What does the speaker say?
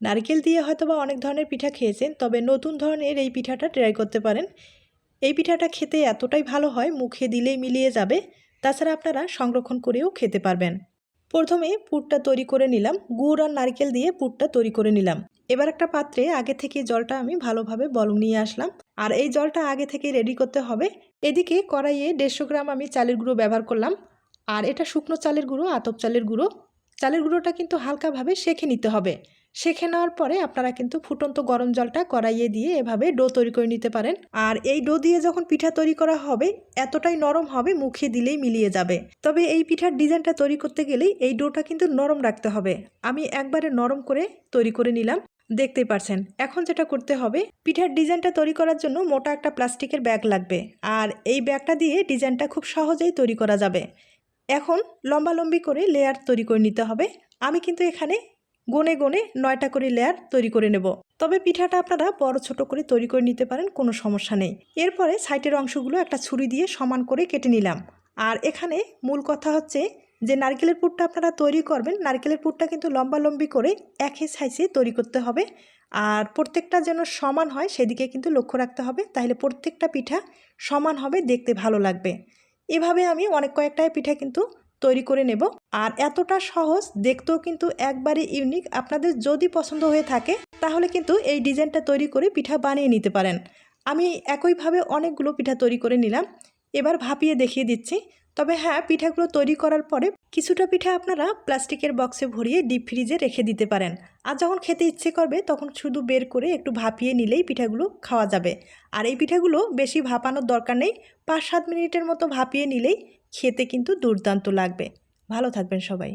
নারকেল দিয়ে হয়তো বা অনেক ধরনের পিঠা খেয়েছেন, তবে নতুন ধরনের এই পিঠাটা ট্রাই করতে পারেন। এই পিঠাটা খেতে এতটাই ভালো হয়, মুখে দিলেই মিলিয়ে যাবে, তাছাড়া আপনারা সংরক্ষণ করেও খেতে পারবেন। প্রথমে পুরটা তৈরি করে নিলাম, গুড় আর নারকেল দিয়ে পুরটা তৈরি করে নিলাম। এবার একটা পাত্রে আগে থেকে জলটা আমি ভালোভাবে বলং নিয়ে আসলাম, আর এই জলটা আগে থেকে রেডি করতে হবে। এদিকে কড়াইয়ে দেড়শো গ্রাম আমি চালের গুঁড়ো ব্যবহার করলাম, আর এটা শুকনো চালের গুঁড়ো, আতপ চালের গুঁড়ো। চালের গুঁড়োটা কিন্তু হালকাভাবে সেঁকে নিতে হবে। সেঁকে নেওয়ার পরে আপনারা কিন্তু ফুটন্ত গরম জলটা কড়াইয়ে দিয়ে এভাবে ডো তৈরি করে নিতে পারেন। আর এই ডো দিয়ে যখন পিঠা তৈরি করা হবে, এতটাই নরম হবে, মুখে দিলেই মিলিয়ে যাবে। তবে এই পিঠার ডিজাইনটা তৈরি করতে গেলেই এই ডোটা কিন্তু নরম রাখতে হবে। আমি একবারে নরম করে তৈরি করে নিলাম। দেখতেই পারছেন, এখন যেটা করতে হবে, পিঠার ডিজাইনটা তৈরি করার জন্য মোটা একটা প্লাস্টিকের ব্যাগ লাগবে। আর এই ব্যাগটা দিয়ে ডিজাইনটা খুব সহজেই তৈরি করা যাবে। এখন লম্বালম্বি করে লেয়ার তৈরি করে নিতে হবে। আমি কিন্তু এখানে গনে গনে নয়টা করে লেয়ার তৈরি করে নেব। তবে পিঠাটা আপনারা বড় ছোট করে তৈরি করে নিতে পারেন, কোনো সমস্যা নেই। এরপরে সাইটের অংশগুলো একটা ছুরি দিয়ে সমান করে কেটে নিলাম। আর এখানে মূল কথা হচ্ছে যে, নারকেলের পুরটা আপনারা তৈরি করবেন, নারকেলের পুরটা কিন্তু লম্বালম্বি করে একই সাইজে তৈরি করতে হবে। আর প্রত্যেকটা যেন সমান হয়, সেদিকে কিন্তু লক্ষ্য রাখতে হবে। তাহলে প্রত্যেকটা পিঠা সমান হবে, দেখতে ভালো লাগবে। এভাবে আমি অনেক কয়েকটাই পিঠা কিন্তু তৈরি করে নেব। আর এতটা সহজ, দেখতেও কিন্তু একবারে ইউনিক আপনাদের যদি পছন্দ হয়ে থাকে, তাহলে কিন্তু এই ডিজাইনটা তৈরি করে পিঠা বানিয়ে নিতে পারেন। আমি একইভাবে অনেকগুলো পিঠা তৈরি করে নিলাম। এবার ভাপিয়ে দেখিয়ে দিচ্ছি। তবে হ্যাঁ পিঠাগুলো তৈরি করার পরে কিছুটা পিঠা আপনারা প্লাস্টিকের বক্সে ভরিয়ে ডিপ ফ্রিজে রেখে দিতে পারেন। আর যখন খেতে ইচ্ছে করবে, তখন শুধু বের করে একটু ভাপিয়ে নিলেই পিঠাগুলো খাওয়া যাবে। আর এই পিঠাগুলো বেশি ভাপানোর দরকার নেই, পাঁচ সাত মিনিটের মতো ভাপিয়ে নিলেই খেতে কিন্তু দুর্দান্ত লাগবে। ভালো থাকবেন সবাই।